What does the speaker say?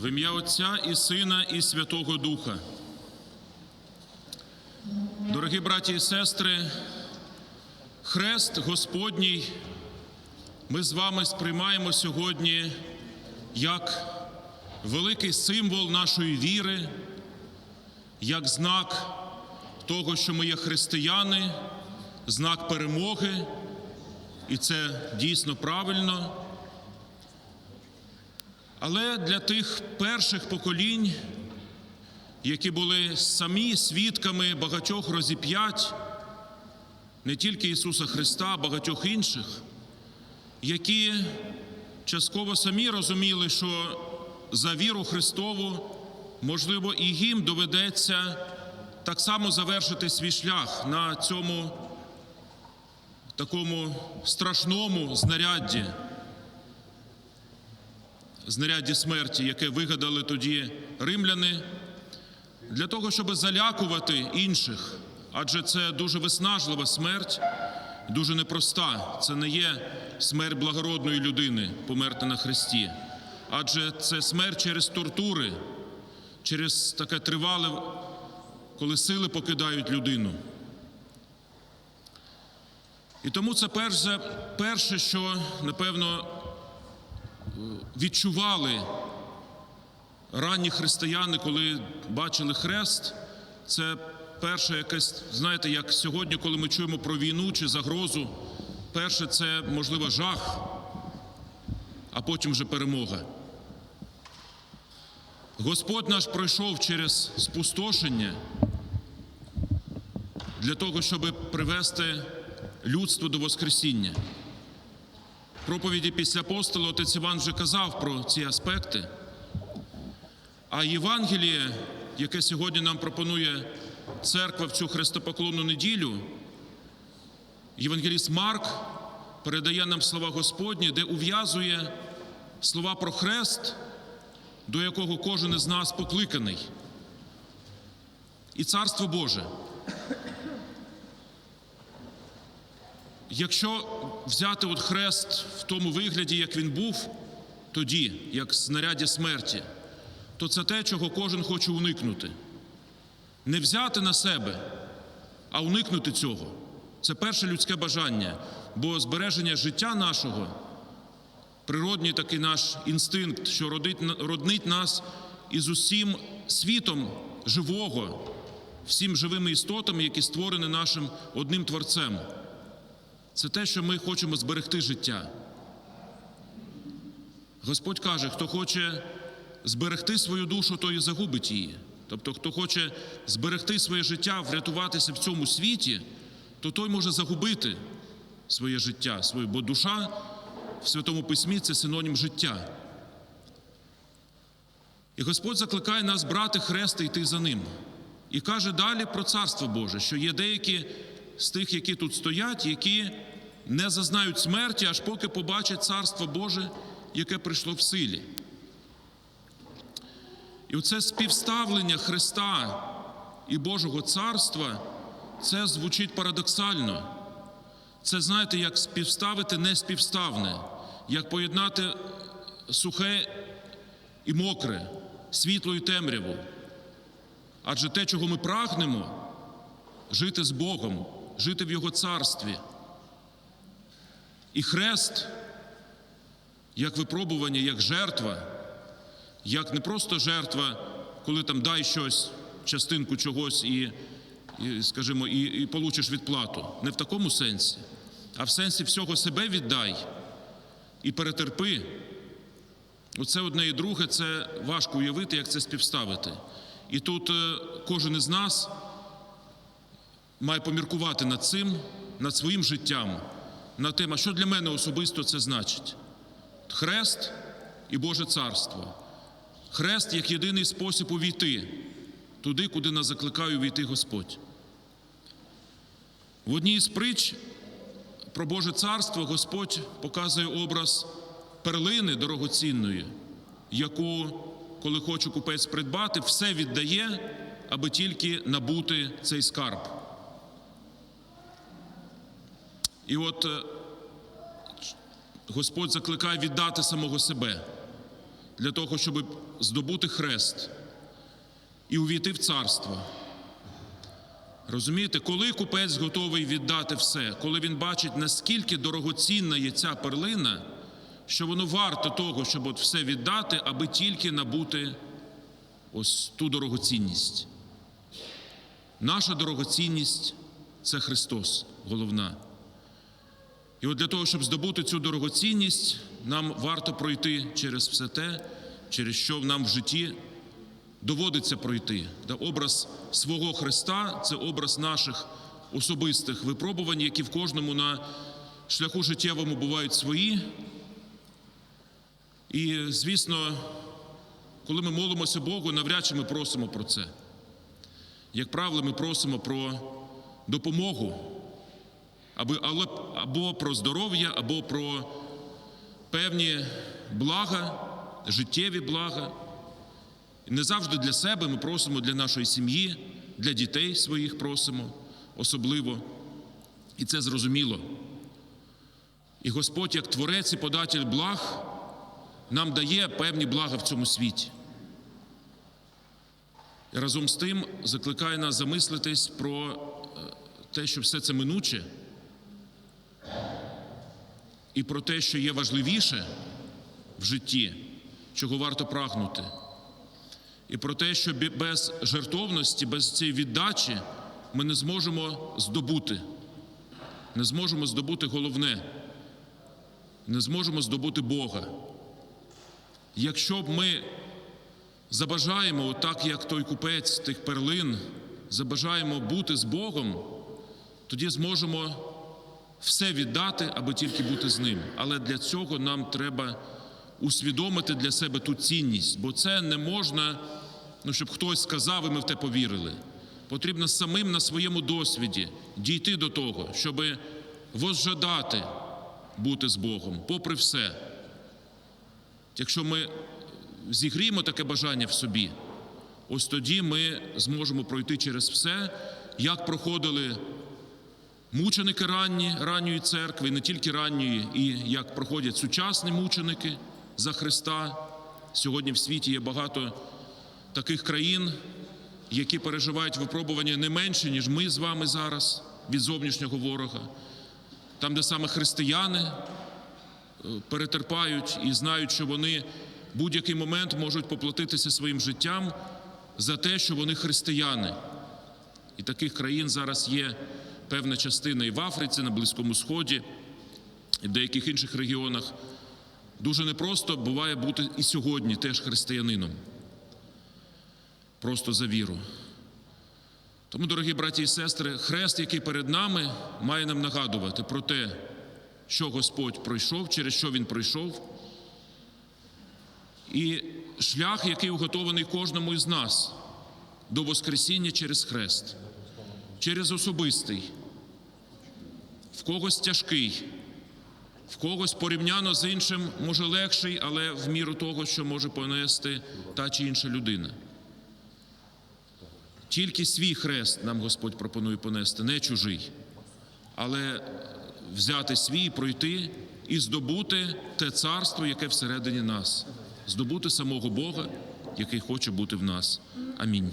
В ім'я Отця і Сина, і Святого Духа. Дорогі браті і сестри, хрест Господній ми з вами сприймаємо сьогодні як великий символ нашої віри, як знак того, що ми є християни, знак перемоги, і це дійсно правильно. Але для тих перших поколінь, які були самі свідками багатьох розіп'ять, не тільки Ісуса Христа, а багатьох інших, які частково самі розуміли, що за віру Христову, можливо, і їм доведеться так само завершити свій шлях на цьому такому страшному знарядді знарядді смерті, яке вигадали тоді римляни, для того, щоб залякувати інших. Адже це дуже виснажлива смерть, дуже непроста. Це не є смерть благородної людини, померти на хресті, адже це смерть через тортури, через таке тривале, коли сили покидають людину. І тому це перше, перше що напевно відчували ранні християни, коли бачили хрест. Це перше якесь, знаєте, як сьогодні, коли ми чуємо про війну чи загрозу, перше це можливо жах, а потім вже перемога. Господь наш пройшов через спустошення для того, щоб привести людство до Воскресіння. Проповіді після апостола отець Іван вже казав про ці аспекти. А Євангеліє, яке сьогодні нам пропонує церква в цю хрестопоклонну неділю, Євангеліст Марк передає нам слова Господні, де ув'язує слова про хрест, до якого кожен із нас покликаний, і Царство Боже. Якщо взяти от хрест в тому вигляді, як він був тоді, як знаряддя смерті, то це те, чого кожен хоче уникнути. Не взяти на себе, а уникнути цього. Це перше людське бажання, бо збереження життя нашого, природній такий наш інстинкт, що роднить нас із усім світом живого, всім живими істотами, які створені нашим одним творцем. Це те, що ми хочемо зберегти життя. Господь каже, хто хоче зберегти свою душу, той і загубить її. Тобто, хто хоче зберегти своє життя, врятуватися в цьому світі, то той може загубити своє життя, своє, бо душа в Святому Письмі це синонім життя. І Господь закликає нас брати хрест і йти за ним. І каже далі про Царство Боже, що є деякі з тих, які тут стоять, які не зазнають смерті, аж поки побачать Царство Боже, яке прийшло в силі. І оце співставлення Христа і Божого царства, це звучить парадоксально. Це, знаєте, як співставити неспівставне, як поєднати сухе і мокре, світло і темряву. Адже те, чого ми прагнемо, жити з Богом, жити в Його царстві. І хрест, як випробування, як жертва, як не просто жертва, коли там дай щось, частинку чогось і, і скажімо, і, і получиш відплату. Не в такому сенсі, а в сенсі всього себе віддай і перетерпи. Оце одне і друге, це важко уявити, як це співставити. І тут е, кожен із нас має поміркувати над цим, над своїм життям, над тим, а що для мене особисто це значить. Хрест і Боже Царство. Хрест як єдиний спосіб увійти туди, куди нас закликає увійти Господь. В одній з притч про Боже Царство Господь показує образ перлини дорогоцінної, яку, коли хоче купець придбати, все віддає, аби тільки набути цей скарб. І от е, Господь закликає віддати самого себе для того, щоб здобути хрест і увійти в царство. Розумієте, коли купець готовий віддати все, коли він бачить, наскільки дорогоцінна є ця перлина, що воно варто того, щоб от все віддати, аби тільки набути ось ту дорогоцінність. Наша дорогоцінність це Христос, головна. І от для того, щоб здобути цю дорогоцінність, нам варто пройти через все те, через що нам в житті доводиться пройти. Та образ свого Христа це образ наших особистих випробувань, які в кожному на шляху життєвому бувають свої. І, звісно, коли ми молимося Богу, навряд чи ми просимо про це. Як правило, ми просимо про допомогу або про здоров'я, або про певні блага, життєві блага. Не завжди для себе ми просимо для нашої сім'ї, для дітей своїх просимо особливо. І це зрозуміло. І Господь, як творець і податель благ, нам дає певні блага в цьому світі. І разом з тим закликає нас замислитись про е, те, що все це минуче, і про те, що є важливіше в житті, чого варто прагнути, і про те, що без жертовності, без цієї віддачі ми не зможемо здобути, не зможемо здобути головне, не зможемо здобути Бога. Якщо б ми забажаємо, так як той купець тих перлин, забажаємо бути з Богом, тоді зможемо все віддати, аби тільки бути з ним. Але для цього нам треба усвідомити для себе ту цінність, бо це не можна, ну, щоб хтось сказав, і ми в те повірили. Потрібно самим на своєму досвіді дійти до того, щоб возжадати бути з Богом, попри все. Якщо ми зігріємо таке бажання в собі, ось тоді ми зможемо пройти через все, як проходили мученики ранні, ранньої церкви, не тільки ранньої, і як проходять сучасні мученики за Христа. Сьогодні в світі є багато таких країн, які переживають випробування не менше, ніж ми з вами зараз від зовнішнього ворога. Там, де саме християни е, перетерпають і знають, що вони в будь-який момент можуть поплатитися своїм життям за те, що вони християни. І таких країн зараз є певна частина і в Африці, на Близькому Сході, і в деяких інших регіонах. Дуже непросто буває бути і сьогодні теж християнином. Просто за віру. Тому, дорогі браті і сестри, хрест, який перед нами, має нам нагадувати про те, що Господь пройшов, через що Він пройшов, і шлях, який уготований кожному із нас до Воскресіння через хрест, через особистий, в когось тяжкий, в когось порівняно з іншим, може легший, але в міру того, що може понести та чи інша людина. Тільки свій хрест нам Господь пропонує понести, не чужий, але взяти свій, пройти і здобути те царство, яке всередині нас, здобути самого Бога, який хоче бути в нас. Амінь.